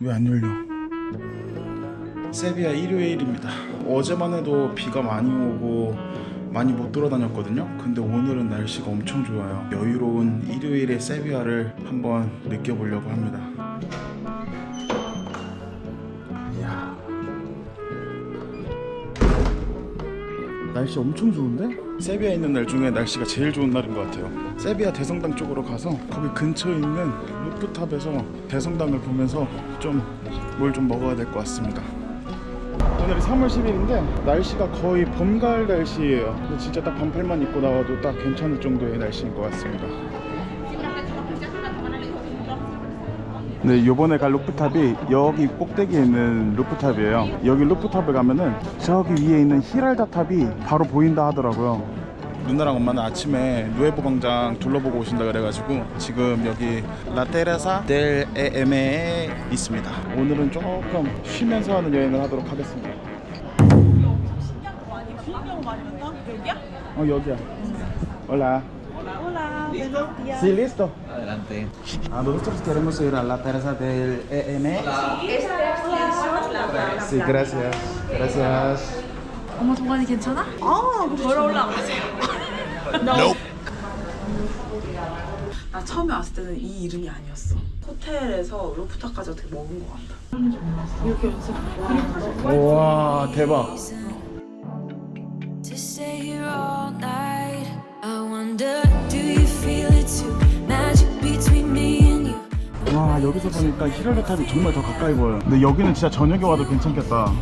왜 안 열려? 세비야 일요일입니다. 어제만 해도 비가 많이 오고 많이 못 돌아다녔거든요. 근데 오늘은 날씨가 엄청 좋아요. 여유로운 일요일의 세비야를 한번 느껴보려고 합니다. 날씨 엄청 좋은데? 세비야 있는 날 중에 날씨가 제일 좋은 날인 것 같아요. 세비야 대성당 쪽으로 가서 거기 근처에 있는 루프탑에서 대성당을 보면서 좀 뭘좀 먹어야 될 것 같습니다. 오늘이 3월 10일인데 날씨가 거의 봄 가을 날씨예요. 진짜 딱 반팔만 입고 나와도 딱 괜찮을 정도의 날씨인 것 같습니다. 네, 요번에 갈 루프탑이 여기 꼭대기에 있는 루프탑이에요. 여기 루프탑에 가면은 저기 위에 있는 히랄다 탑이 바로 보인다 하더라고요. 누나랑 엄마는 아침에 누에보 광장 둘러보고 오신다 그래가지고 지금 여기 라테레사 델 에메에 있습니다. 오늘은 조금 쉬면서 하는 여행을 하도록 하겠습니다. 어 여기야. Hola. Hola, días. Sí, listo. Adelante. Ah, nosotros queremos ir a la terraza del EM. Sí, gracias. Gracias. 어머 동관이 괜찮아? 아, 걸어 올라가세요. 나 처음에 왔을 때는 이 이름이 아니었어. 호텔에서 루프탑까지 어떻게 먹은 것 같다. 이렇게 연습. 와, 대박. 와, 여기서 보니까 히랄레 탑이 정말 더 가까이 보여요. 근데 여기는 진짜 저녁에 와도 괜찮겠다.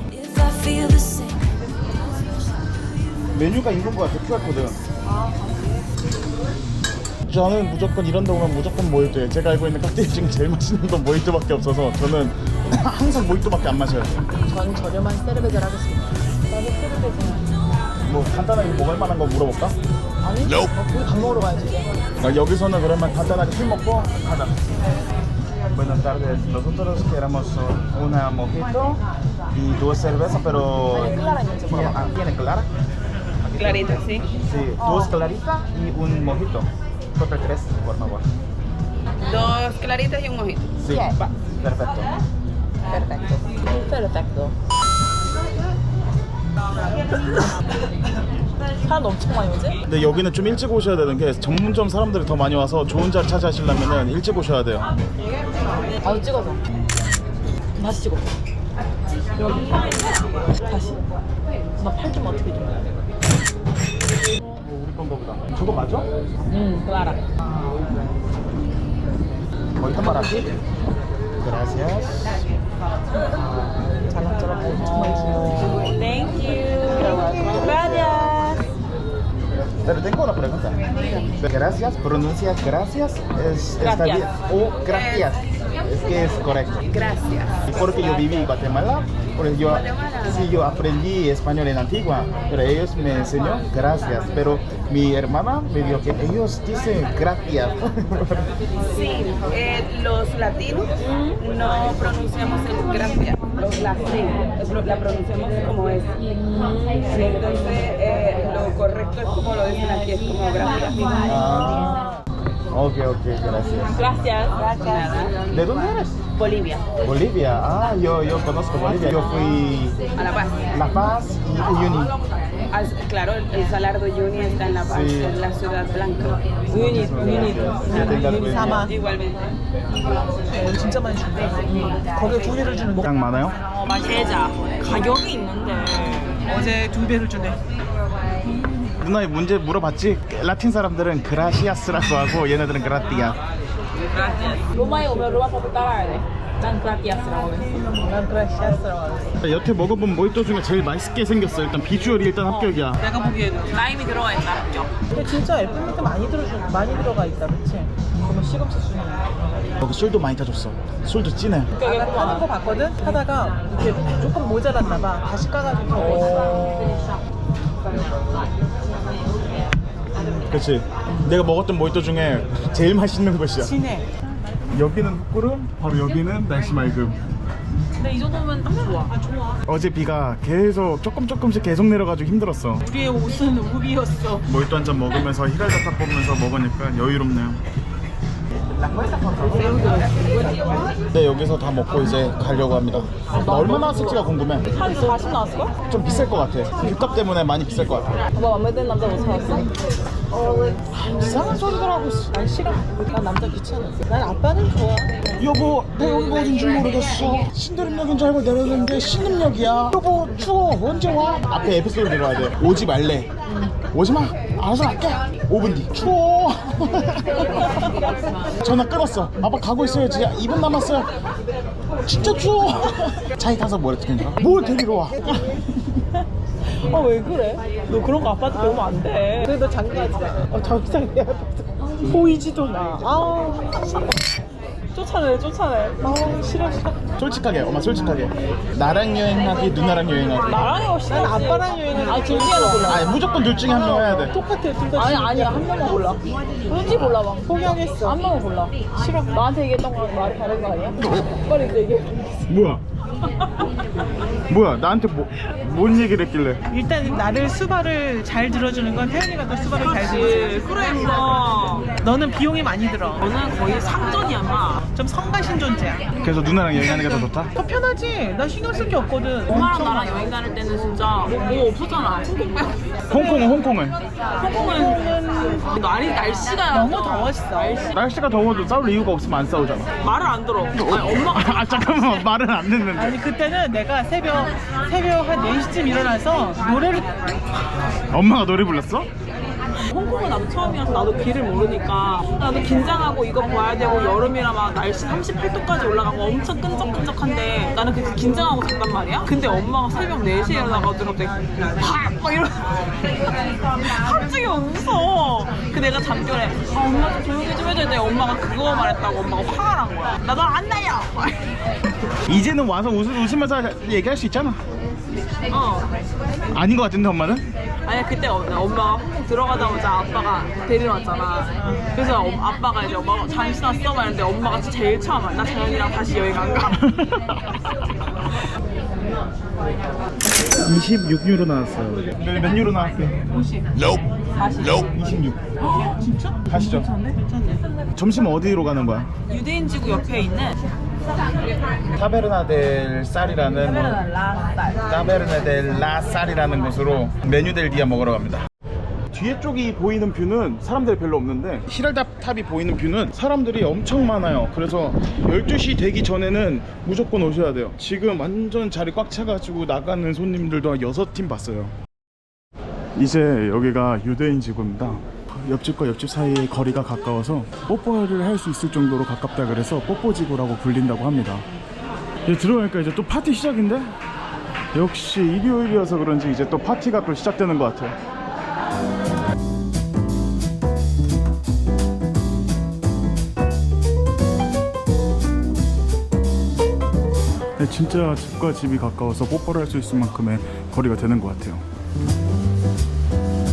메뉴가 있는 것 같아, QR코드. 저는 무조건 이런 데 오면 무조건 모히또예요. 제가 알고 있는 칵테일 중에 제일 맛있는 건 모히또밖에 없어서 저는 항상 모히또밖에 안 마셔요. 전 저렴한 세르베자를 하겠습니다. 나도 세르베자. 뭐 간단하게 먹을 만한 거 물어볼까? 아니? 우리 밥 먹으러 가야지. 아, 여기서는 그러면 간단하게 술 먹고 가자. Buenas tardes. Nosotros queremos una mojito y dos cervezas, pero tiene, ah, ¿tiene clara? Clarita, sí. Sí, dos claritas y un mojito. Total tres, por favor. Dos claritas y un mojito. Sí, va. Perfecto. Perfecto. Perfecto. 사람 엄청 많이 오지? 근데 여기는 좀 일찍 오셔야 되는 게 전문점 사람들이 더 많이 와서 좋은 자리 차지하시려면 일찍 오셔야 돼요. 나도 찍어서. 다시 찍어. 여기. 다시. 나 팔 좀 어떻게 좀. 어, 우리 건가 보다. 저거 맞아? 응. Ahorita para ti. Gracias. 잘났더라. 엄청 많이 주네. Thank Pero tengo una pregunta. Gracias, pronuncias gracias. Es, está bien. O gracias. Es que es correcto. Gracias. Porque yo viví en Guatemala, porque yo, sí, yo aprendí español en Antigua, pero ellos me enseñó gracias. Pero mi hermana me dijo que ellos dicen gracias. Sí, eh, los latinos no pronunciamos el gracias, los latinos la pronunciamos como es. Entonces, eh, correcto es como lo dicen aquí, es como gracias. ah, ok, ok, gracias. Gracias. Gracias. ¿De dónde eres? Bolivia, Bolivia. Ah, yo, yo conozco Bolivia. Yo fui a La Paz. La Paz y Uyuni. Al- claro, el, el Salar de Uyuni está en La Paz, Sí. en la ciudad blanca. buen día. 사마. Igualmente. 어, 진짜 많이 준다. 거기에 두 배를 주는 거. 양 많아요? 계좌. 가격이 있는데. 어제 두 배를 주네. 누나의 문제 물어봤지? 라틴 사람들은 그라시아스라고 하고 얘네들은 그라티아. 로마에 오면 로마 법을 따라야 돼. 난 그라티아스라고 했어. 난 그라시아스라고 하네. 여태 먹어본 모히또 중에 제일 맛있게 생겼어. 일단 비주얼이 일단 합격이야. 내가 보기에도. 라임이 들어가 있다, 합격. 근데 진짜 애플민트 많이 들어 많이 들어가 있다, 그렇지? 그러면 시금치 순이. 여기 술도 많이 타줬어. 술도 진해. 아까 하는 거 봤거든? 하다가 이렇게 조금 모자랐나 봐. 다시 까가지고 더 먹었어. 그렇지. 내가 먹었던 모히또 중에 제일 맛있는 곳이야. 진해. 여기는 흑구름, 바로 여기는 날씨 맑음. 근데 이 정도면 좋아. 아, 좋아. 어제 비가 계속 조금 조금씩 계속 내려가지고 힘들었어. 우리의 옷은 우비였어. 모히또 한 잔 먹으면서 히랄다탑 보면서 먹으니까 여유롭네요. 네 여기서 다 먹고 이제 가려고 합니다 나 얼마나 왔을지가 궁금해 한 40 나왔을걸? 좀 비쌀 것 같아 뷰값 때문에 많이 비쌀 것 같아 뭐 마음에 드는 남자 못 찾았어? 이상한 소리들 하고 있어 난 싫어. 난 남자 귀찮아. 난 아빠는 좋아. 여보 나 여기가 어딘지 모르겠어 신도림역인 줄 알고 내렸는데 신림역이야 여보 추워 언제 와? 앞에 에피소드 들어야 돼 오지 말래 오지마 알아서 갈게 5분 뒤 추워 전화 끊었어 아빠 가고 있어야지 2분 남았어요 진짜 추워 차에 타서 괜찮아? 뭘 데리러 와 아 왜 그래? 너 그런 거 아빠한테 배우면 안 돼. 그래도 장가하지 마. 어, 앞에서 보이지도 마. 아우. 쫓아내, 쫓아내. 아우, 싫어, 싫어. 솔직하게 엄마 솔직하게 나랑 여행하기 누나랑 여행하기 나랑 해 싫어. 난 아빠랑 여행을. 아니, 둘 중에 하나 골라. 아니 무조건 둘 중에 한 명 해야 돼 똑같아, 둘다 아니, 아니야. 한 명만 골라. 뭔지 골라 봐. 포기하겠어. 한 명만 골라. 싫어. 나한테 얘기했던 거랑 말이 다른 거 아니야? 빨리 얘기해. 뭐야 뭐야 나한테 뭐, 뭔 얘기를 했길래 일단 나를 수발을 잘 들어주는 건 태연이가 더 수발을 잘 그렇지. 들어주지 그래, 임마. 너는 비용이 많이 들어 너는 거의 상전이야, 임마. 좀 성가신 존재야 그래서 누나랑 여행하는 게 더 좋다? 더 편하지 나 신경 쓸 게 없거든 엄마랑 나랑 여행 다닐 때는 진짜 뭐, 뭐 없었잖아. 홍콩 빼고. 홍콩은 홍콩은 홍콩은 날이 날씨가 너무 더웠어 날씨가 더워도 싸울 이유가 없으면 안 싸우잖아 말을 안 들어. 아니, 엄마가 아 잠깐만 말은 안 듣는데 아니 그때는 내가 새벽 새벽 한 4시쯤 일어나서 노래를 엄마가 노래 불렀어? 홍콩은 나도 처음이어서 나도 길을 모르니까 나도 긴장하고 이거 봐야 되고 여름이라 막 날씨 38도까지 올라가고 엄청 끈적끈적한데 나는 그렇게 긴장하고 잔단 말이야? 근데 엄마가 새벽 4시에 일어나가지고. 팍막 이러 갑자기 웃어. 그 내가 잠결에 아 엄마 좀 조용히 좀 해줘야 돼. 엄마가 그거 말했다고 엄마가 화가 난 거야. 나너안 날려! 이제는 와서 웃, 웃으면서 얘기할 수 있잖아. 어. 아닌 것 같은데 엄마는? 아니 그때 어- 엄마가 홍콩 들어가자마자 아빠가 데리러 왔잖아. 그래서 엄- 아빠가 이제 엄마가 잠시 왔어 말했는데 엄마가 제일 처음 와. 나 재현이랑 다시 여행 안 가. 26유로 나왔어요 몇, 몇 유로 나왔어요? 50, 40. 26 진짜? 가시죠 점심 어디로 가는 거야? 유대인 지구 옆에 있는 타베르나델 쌀이라는 타베르나델 라 쌀이라는 곳으로 메뉴델 디아 먹으러 갑니다 뒤에 쪽이 보이는 뷰는 사람들이 별로 없는데 히랄답 탑이 보이는 뷰는 사람들이 엄청 많아요. 그래서 12시 되기 전에는 무조건 오셔야 돼요. 지금 완전 자리 꽉 차가지고 나가는 손님들도 한 6팀 봤어요. 이제 여기가 유대인 지구입니다. 옆집과 옆집 사이의 거리가 가까워서 뽀뽀를 할 수 있을 정도로 가깝다 그래서 뽀뽀지구라고 불린다고 합니다. 이제 들어가니까 이제 또 파티 시작인데? 역시 일요일이어서 그런지 이제 또 파티가 또 시작되는 것 같아요 진짜 집과 집이 가까워서 뽀뽀를 할 수 있을 만큼의 거리가 되는 것 같아요.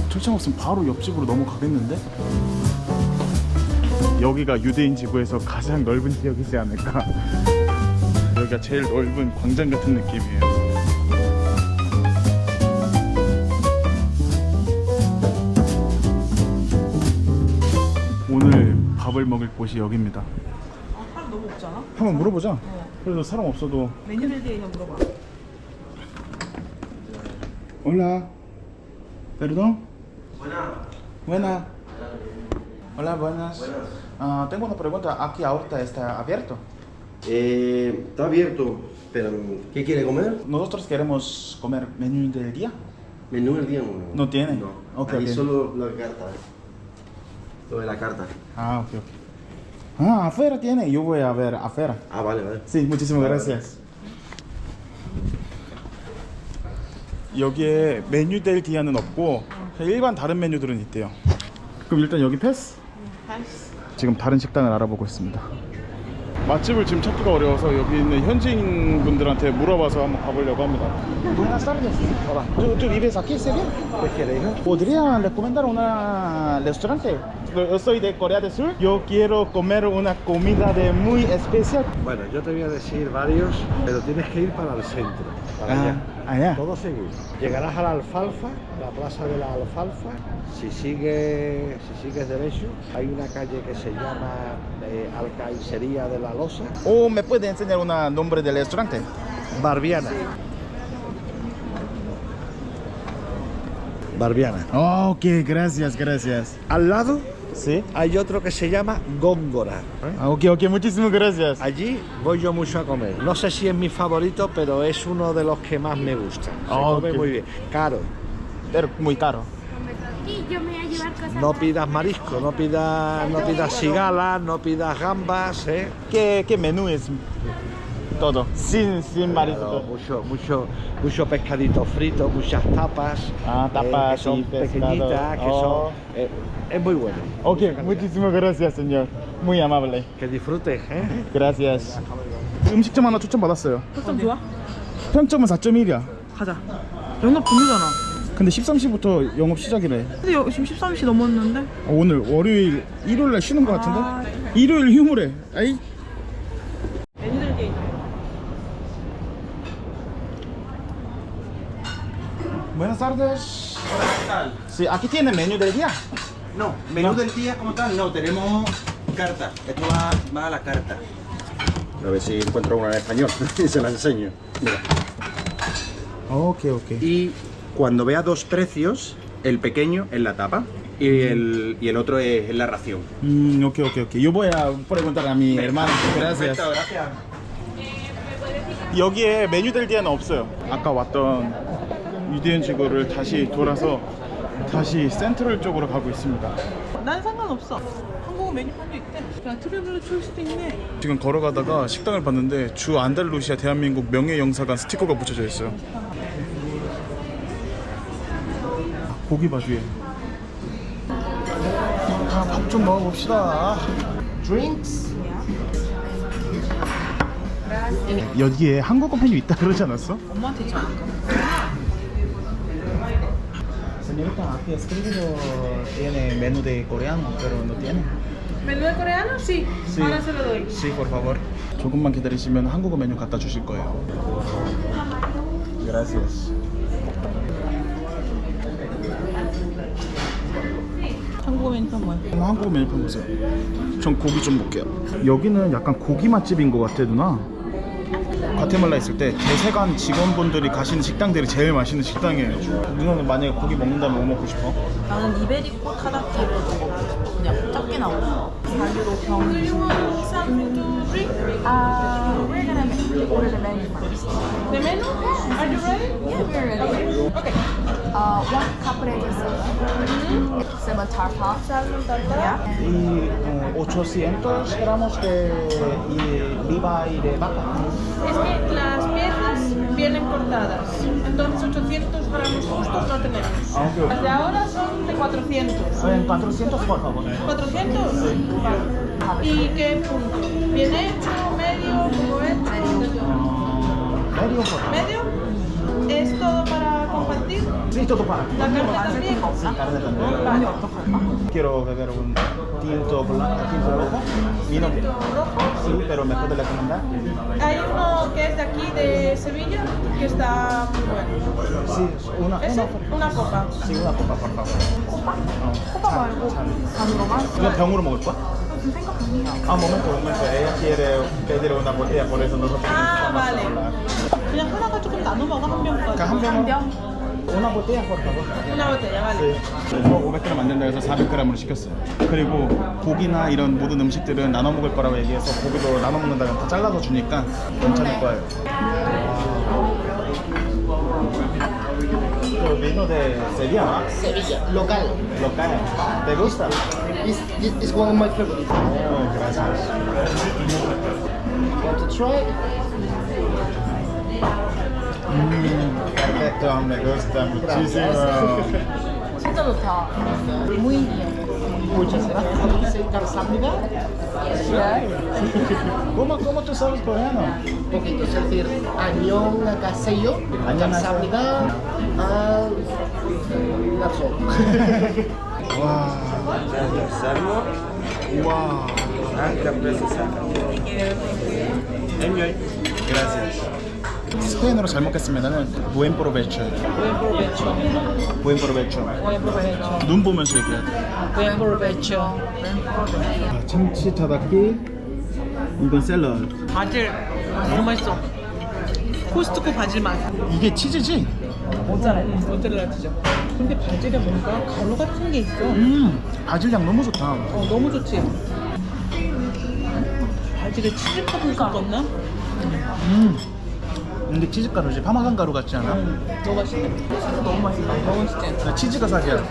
철창 없으면 바로 옆집으로 넘어가겠는데? 여기가 유대인 지구에서 가장 넓은 지역이지 않을까? 여기가 제일 넓은 광장 같은 느낌이에요. 오늘 밥을 먹을 곳이 여기입니다. 사람 너무 없잖아. 한번 물어보자 그래도 사람 없어도 메뉴를 대해 물어봐. Hola. Perdón. Buena. Hola, buenas. Ah, tengo una pregunta. ¿Aquí ahorita está abierto? Eh, está abierto, pero ¿qué quiere comer? Nosotros queremos comer menú del día. Menú del día no. ¿No tiene? No. Ok, Ahí ok. solo la carta. Lo de la carta. Ah, ok, ok. Ah, afuera tiene. Yo voy a ver afuera. Ah, vale, vale. Sí, muchísimas gracias. 여기에 메뉴 델 디아는 없고 그냥 일반 다른 메뉴들은 있대요. 그럼 일단 여기 패스? 지금 다른 식당을 알아보고 있습니다. 맛집을 지금 찾기가 어려워서 여기 있는 현지인 분들한테 물어봐서 한번 가보려고 합니다. Buenas tardes. Hola. ¿Tú, tú vives aquí, Serbia? ¿Podría recomendar un restaurante? Yo soy de Corea del Sur. Yo quiero comer una comida de muy especial. Bueno, yo te voy a decir varios, pero tienes que ir para el centro. Para Ah, allá. allá. Todo seguido. Llegarás a la Alfalfa, la plaza de la Alfalfa. Si sigues, si sigues derecho, hay una calle que se llama eh, Alcaicería de la Losa. ¿O me puede enseñar un nombre del restaurante? Barbiana. Barbiana. Oh, ok, gracias, gracias. Al lado ¿Sí? hay otro que se llama Góngora. ¿eh? Ah, ok, ok, muchísimas gracias. Allí voy yo mucho a comer. No sé si es mi favorito, pero es uno de los que más me gusta. Se Ah, come muy bien. Caro. Pero muy caro. Y yo me voy a llevar cosas. No pidas marisco, no pidas, no pidas cigalas, no pidas gambas, ¿eh? ¿Qué, qué menú es todo? Sin, sin marisco. mucho, mucho, mucho pescadito frito, muchas tapas. Ah, eh, tapas que son y pequeñitas, que Oh. son. eh, es muy bueno. Ok, muchísimas gracias, señor. Muy amable. Que disfrutes, ¿eh? Gracias. 음식점 하나 추천받았어요. 초점 좋아? 평점은 4.1이야. 가자. 영업 종료잖아. 근데 13시부터 영업 시작이래. 근데 여- 지금 13시 넘었는데? 어, 오늘 월요일, 일요일 날 쉬는 거 같은데? 아. 일요일 휴무래. 아이. Buenas tardes. Sí, aquí tienen menú del día. No, menú del día como tal, no, tenemos carta. Esto va, va a la carta. A ver si encuentro una en español y se la enseño. Mira. Ok, ok. Y cuando vea dos precios, el pequeño en la tapa y el, y el otro es en la ración. Mm, ok, ok, ok. Yo voy a preguntar a mi hermano. Gracias. Perfecto, gracias. 여기에 메뉴 될 뒤에는 없어요. 아까 왔던 유디엔 지구를 다시 돌아서 다시 센트럴 쪽으로 가고 있습니다. 난 상관없어. 한국어 메뉴판도 있대. 그냥 트리블 초이스도 있네. 지금 걸어가다가 식당을 봤는데 주 안달루시아 대한민국 명예영사관 스티커가 붙여져 있어요. 고기 바주에. 아, 밥좀 먹어봅시다. Drinks. 여기에 한국어 메뉴 있다 그러지 않았어? 엄마한테 있지 않을까? Señorita, aquí escrito tiene menú de coreano, pero no tiene. ¿Menú de coreano? Sí. Sí. Ahora se lo doy. Sí, por favor. 조금만 기다리시면 한국어 메뉴 갖다 주실 거예요. Gracias. 한국어 메뉴판 뭐야? 한번 한국어 메뉴판 보세요. 전 고기 좀 볼게요. 여기는 약간 고기 맛집인 것 같아, 누나. 과테말라 있을 때 대세관 직원분들이 가시는 식당들이 제일 맛있는 식당이에요. 누나는 만약에 고기 먹는다면 뭐 먹고 싶어? 나는 이베리코 타다키로 좀 먹고 싶어. 그냥 작게 나오는 거. 4유로 병. Uh, we're gonna order the menu first. ¿De menú? Are you ready? Yeah, we're ready. Okay. Uh, one tartar. Yeah. Y 800 gramos de viva y de vaca. Es que las piezas vienen cortadas. Entonces 800 gramos justos no tenemos. Ah. Las de ahora son de 400. En 400 por favor. ¿400? Vale. ¿Y qué punto? ¿Bien hecho? ¿Medio? ¿Poco hecho? Medio por favor. ¿Medio? ¿Es todo para compartir? Sí, todo para. ¿La carne también? Sí, carne también. Quiero beber un tinto blanco, tinto rojo. Vino. Sí, pero me puede recomendar. Hay uno que es de aquí, de Sevilla, que está muy bueno. Sí, una, Ese, una, una copa. sí, una copa, por favor. copa? 코바 말고 잔으로만? ¿Iba 병으로 먹을 거야? 좀 생각합니다. Ah, momento, un momento. Ella quiere pedir una botella, por eso nosotros Ah, a vale. hablar. 그냥 하나가 조금 나눠 먹어 한 병까지. 그러니까 한 병은 una botella, por favor. Una botella, vale. 네. 그래서 500g 안 된다 해서 400g으로 시켰어요. 그리고 고기나 이런 모든 음식들은 나눠 먹을 거라고 얘기해서 고기도 나눠 먹는다면 다 잘라서 주니까 괜찮을 거예요. vino de Sevilla. Sevilla, local. Local. ¿Te gusta? This, this is one of my. Oh, gracias. Want to try? Mm, perfecto, me gusta muchísimo. ¿Cómo está? Muy bien. 무인이야. Muchas gracias. Dice 감사합니다. ¿Cómo, ¿Cómo tú sabes coreano? Un poquito, es decir, añón gaseyo, 감사합니다. Ah, that's all. 와. Salmo, 와. ah, caprese salmon. Enjoy. Gracias. 스페인어로 잘 먹겠으면은 buen provecho. buen provecho. 눈 보면 Buen provecho. 아, 참치 타다키. 이건 샐러드. 바질 너무 맛있어. 코스트코 바질 맛. 이게 치즈지? 모짜렐라. 모짜렐라 치즈. 근데 바질에 뭔가 가루 같은 게 있어. 음, 바질 향 너무 좋다. 어 너무 좋지. 바질에 치즈팝을 섞었나? 음. 근데 치즈 가루지 파마산 가루 같지 않아? 너무 맛있네. 너무 맛있다. 너무. 나 치즈가 사기야.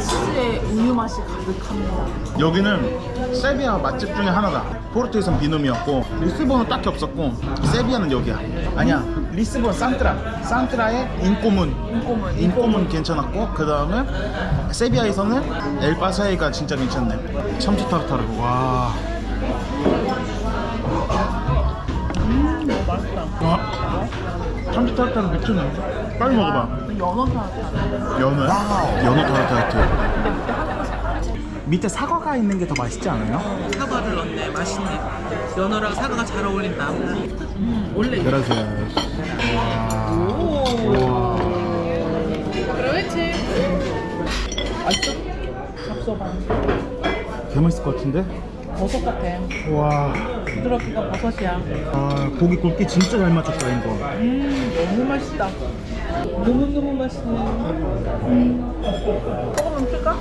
치즈에 우유 맛이 가득합니다. 여기는 세비야 맛집 중에 하나다. 포르투에선 비놈이었고 리스본은 딱히 없었고 세비야는 여기야. 아니야. 리스본 산트라. 산트라의 인꼬문. 인꼬문. 인꼬문 괜찮았고 그 다음에 세비야에서는 엘바사이가 진짜 괜찮네. 참치 타르타르. 와. 참치 타르타르 미쳤네. 빨리 먹어봐. 연어 타르타르. 연어. 연어 타르타르. 밑에 사과가 있는 게 더 맛있지 않아요? 사과를 넣네. 맛있네. 연어랑 사과가 잘 어울린다. 음, 원래 그라시아. 와. 그렇지. 맛있어? 잡숴봐. 개 맛있을 것 같은데? 버섯 같아. 와. 부드럽기가 버섯이야. 아, 고기 굵기 진짜 잘 맞췄다, 이거. 음, 너무 맛있다. 너무 너무 맛있네. 조금만 풀까?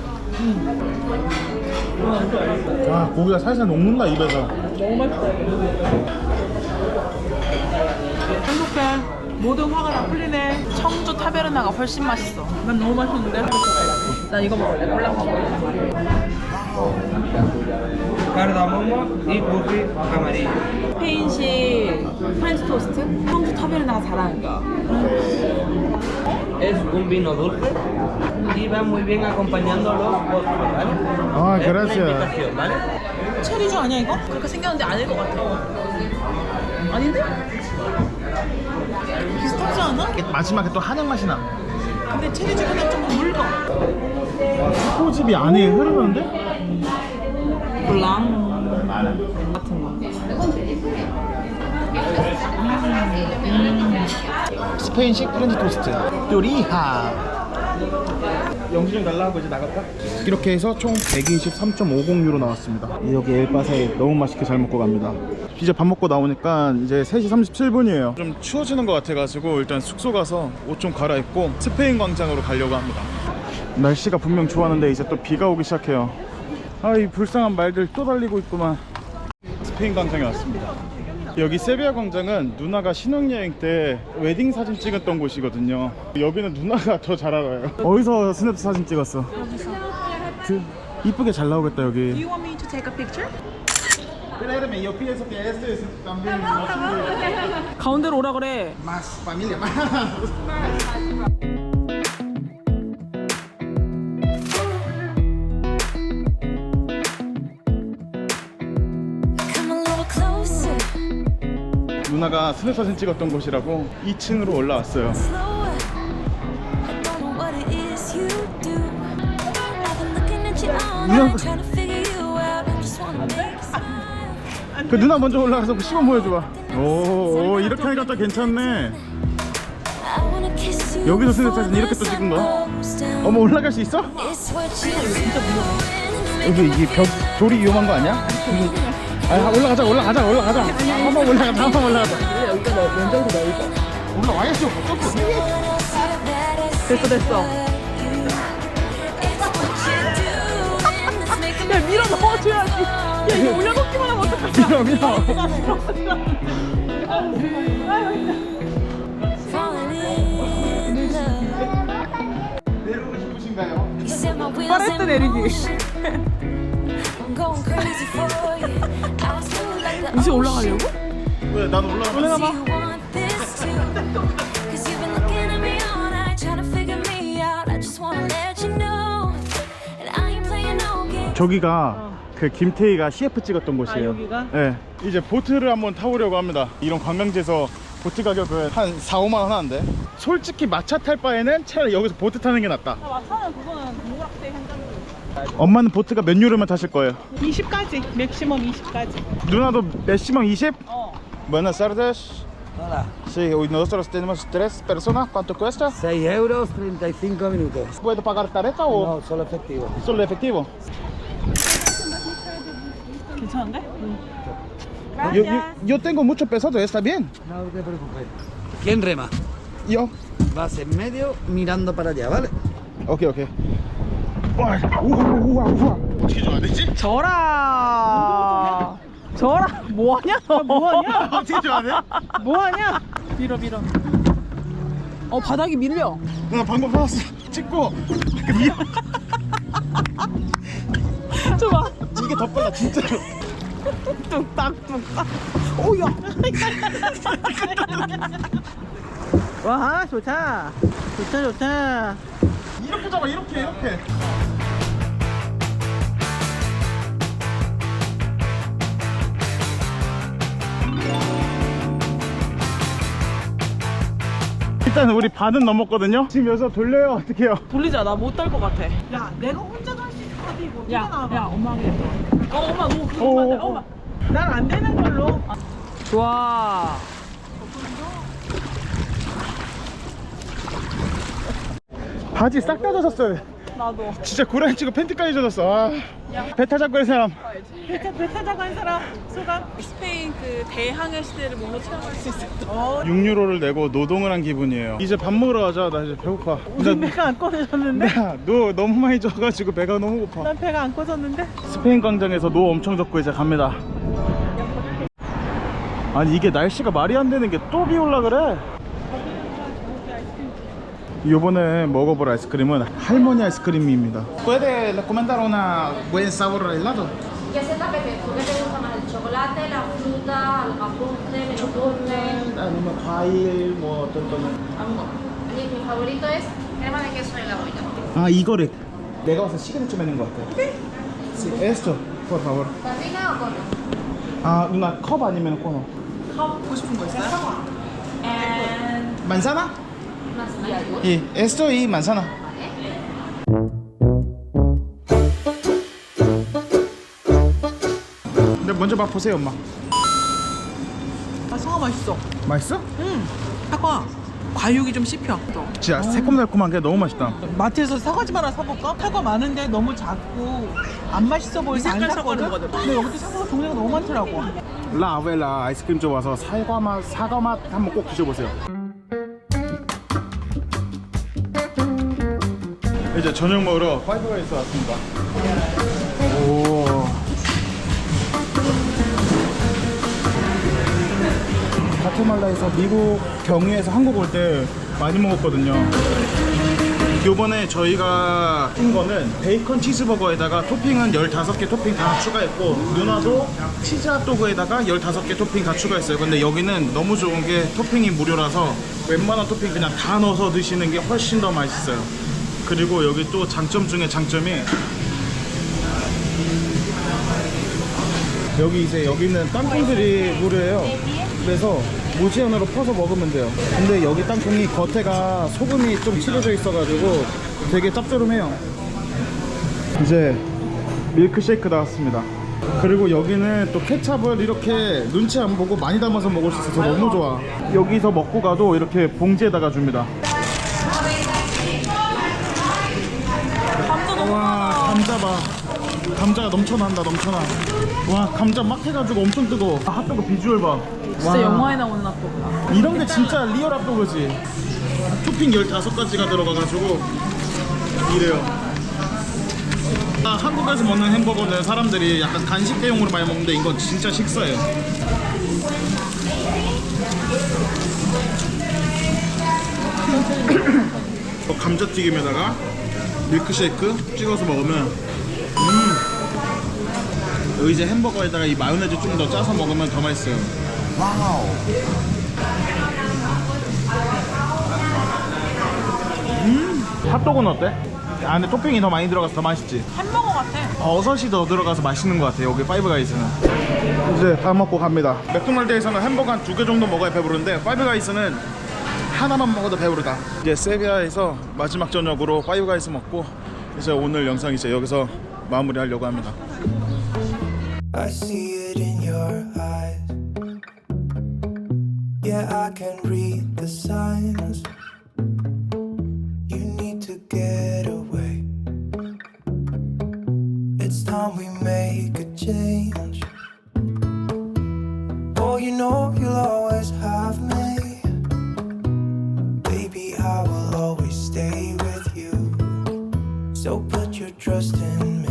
아, 고기가 살살 녹는다, 입에서. 너무 맛있다. 행복해. 모든 화가 다 풀리네. 청주 타베르나가 훨씬 맛있어. 난 너무 맛있는데? 나 이거 먹을래. 콜라 먹을래. Cardamomo y burri amarillo. 스페인식 프렌치 토스트? 청주 타베르나가 잘하는 거. Es un vino dulce y va muy bien acompañando los postres, ¿vale? 아, Es una gracias. invitación, ¿vale? 체리주 아니야 이거? 그렇게 생겼는데 아닐 것 같아. 아닌데? 비슷하지 않아? 마지막에 또 한약 맛이 나. 근데 체리주보다 좀 묽어. 소집이 안에 흐르는데? 블랑 같은 거. 스페인식 프렌치 토스트. 요리하. 영수 증 달라고 이제 나갈까? 이렇게 해서 총 123.50유로 나왔습니다. 여기 엘바세 너무 맛있게 잘 먹고 갑니다. 이제 밥 먹고 나오니까 이제 3시 37분이에요. 좀 추워지는 것 같아가지고 일단 숙소 가서 옷 좀 갈아입고 스페인 광장으로 가려고 합니다. 날씨가 분명 좋았는데 이제 또 비가 오기 시작해요. 아 이 불쌍한 말들 또 달리고 있구만. 스페인 광장에 왔습니다. 여기 세비야 광장은 누나가 신혼여행 때 웨딩 사진 찍었던 곳이거든요. 여기는 누나가 더 잘 알아요. 어디서 스냅 사진 찍었어? 그, 이쁘게 잘 나오겠다 여기. You want me to take a picture? Créeme, yo pienso que esto es también 가운데로 오라 그래. más familia, más. 누나가 스냅 사진 찍었던 곳이라고 2층으로 올라왔어요. smile. 그 누나 먼저 올라가서 시범 보여줘봐. 오, 오 이렇게 하니까 또 괜찮네. 여기서 스냅 before 사진 이렇게 또 찍은 거야? 어머 올라갈 수 있어? 여기 이게 벽 돌이 위험한 거 아니야? 아 올라가자 올라가자 올라가자 한 번 올라가자 한 번 올라가자 여기가 면적도 넓어. 올라와야지 어떡해 됐어 됐어. 야 밀어 넣어줘야지. 야 이거 올려놓기만 하면 어떡하지? 밀어 밀어 love. 내려오고 싶으신가요? 빠레트 내리기. 이제 올라가려고? 왜 나도 올라가 game. 저기가 그 김태희가 CF 찍었던 곳이에요 아, 여기가? 네 이제 보트를 한번 타보려고 합니다 이런 관광지에서 보트 가격은 한 4, 5만 원 하는데 솔직히 마차 탈 바에는 차라리 여기서 보트 타는 게 낫다 마차는 그거는. 엄마는 보트가 몇 유로면 타실 거예요? 20까지 맥시멈 20까지. 누나도 맥시멈 20? 어. Buenas tardes. Hola. Sí, hoy nosotros tenemos tres personas. ¿Cuánto cuesta? 6 euros 35 minutos. ¿Puedo pagar tarjeta o No, solo efectivo. solo efectivo? 괜찮은데? Yo, yo, yo tengo mucho pesado, está bien. No te preocupes. ¿Quién rema? Yo. Vas en medio mirando para allá, ¿vale? 오케이 오케이. 와, 우와 우와 우와. 어떻게 좋아야 되지? 저라. 저라. 뭐하냐 너? 뭐하냐? 어떻게 좋아야 돼? 뭐하냐? 밀어 밀어. 어 바닥이 밀려. 나 방금 봤어. 찍고 미안. 좋아. 이게 더 빨라 진짜로. 뚝딱 뚝딱. 오야. 와 좋다. 좋다 좋다. 이렇게 잡아 이렇게 이렇게. 일단 우리 반은 넘었거든요. 지금 여기서 돌려요. 어떡해요? 돌리자 나 못 딸 것 같아. 야 내가 혼자도 할 수 있을 것 같아 이거. 야, 야 엄마 하게. 어 엄마 너무 그거 오, 안 돼. 오, 오. 엄마. 난 안 되는 걸로. 좋아. 바지 싹 다 젖었어요. 나도. 진짜 고라니 치고 팬티까지 젖었어. 아. 배 타자고 할 사람. 배, 배 타자고 한 사람 소감? 스페인 그 대항해 시대를 몸으로 체험할 수 있어. 어. 6유로를 내고 노동을 한 기분이에요. 이제 밥 먹으러 가자. 나 이제 배고파. 우리 배가 안 꺼내졌는데? 나, 너 너무 많이 져가지고 배가 너무 고파. 난 배가 안 꺼졌는데? 스페인 광장에서 노 엄청 젖고 이제 갑니다. 아니 이게 날씨가 말이 안 되는 게 또 비 올라 그래. 요번에 먹어볼 아이스크림은 할머니 아이스크림입니다. ¿Puede recomendar una buen sabor helado? ¿Qué se te apetece? ¿Qué te gusta más? ¿El chocolate, la fruta, alcapostre, melocottre? 아니면 과일 뭐 어떤 거는 Y mi favorito es crema de queso en la olla. 아 이거를 내가 와서 시그니처 메뉴인 것 같아. Sí, esto, por favor. ¿Tablina o cono? 아 누나 컵 아니면 코너? 먹고 싶은 거 있어요? manzana? Más largo. Y esto y manzana. 근데 먼저 맛 보세요 엄마. 아 사과 맛있어. 맛있어? 응. 사과. 과육이 좀 씹혀. 진짜 새콤달콤한 게 너무 맛있다. 마트에서 사과즙 하나 사볼까? 사과 많은데 너무 작고 안 맛있어 보여서 안 샀거든? 근데 여기도 사과 종류가 너무 많더라고. 라아벨라 아이스크림집 와서 사과 맛 사과 맛 한번 꼭 드셔보세요. 이제 저녁 먹으러 파이브 가이스 왔습니다. 오. 가테말라에서 미국 경유해서 한국 올 때 많이 먹었거든요. 요번에 저희가 한 거는 베이컨 치즈버거에다가 토핑은 15개 토핑 다 추가했고 누나도 치즈 핫도그에다가 15개 토핑 다 추가했어요 근데 여기는 너무 좋은 게 토핑이 무료라서 웬만한 토핑 그냥 다 넣어서 드시는 게 훨씬 더 맛있어요 그리고 여기 또 장점 중에 장점이 여기 이제 여기는 땅콩들이 무료예요. 그래서 무제한으로 퍼서 먹으면 돼요. 근데 여기 땅콩이 겉에가 소금이 좀 칠해져 있어가지고 되게 짭조름해요. 이제 밀크쉐이크 나왔습니다. 그리고 여기는 또 케찹을 이렇게 눈치 안 보고 많이 담아서 먹을 수 있어서 너무 좋아. 여기서 먹고 가도 이렇게 봉지에다가 줍니다. 감자가 넘쳐난다 넘쳐나 와 감자 막 해가지고 엄청 뜨거워. 아, 핫도그 비주얼 봐. 진짜 와. 영화에 나오는 핫도그다. 이런 게 진짜 리얼 핫도그지. 토핑 15가지가 들어가가지고 이래요. 아, 한국에서 먹는 햄버거는 사람들이 약간 간식 대용으로 많이 먹는데 이건 진짜 식사예요. 어, 감자튀김에다가 밀크쉐이크 찍어서 먹으면 음 여기 이제 햄버거에다가 이 마요네즈 좀 더 짜서 먹으면 더 맛있어요. 와우. 음! 핫도그는 어때? 안에 토핑이 더 많이 들어가서 더 맛있지? 햄버거 같아. 버섯이 더 들어가서 맛있는 것 같아요 여기 파이브가이스는. 이제 밥 먹고 갑니다. 맥도날드에서는 햄버거 한 두 개 정도 먹어야 배부른데 파이브가이스는 하나만 먹어도 배부르다. 이제 세비야에서 마지막 저녁으로 파이브가이스 먹고 이제 오늘 영상 이제 여기서 마무리하려고 합니다 I see it in your eyes. Yeah, I can read the signs. You need to get away. It's time we make a change. Oh, you know you'll always have me. Baby, I will always stay with you. So put your trust in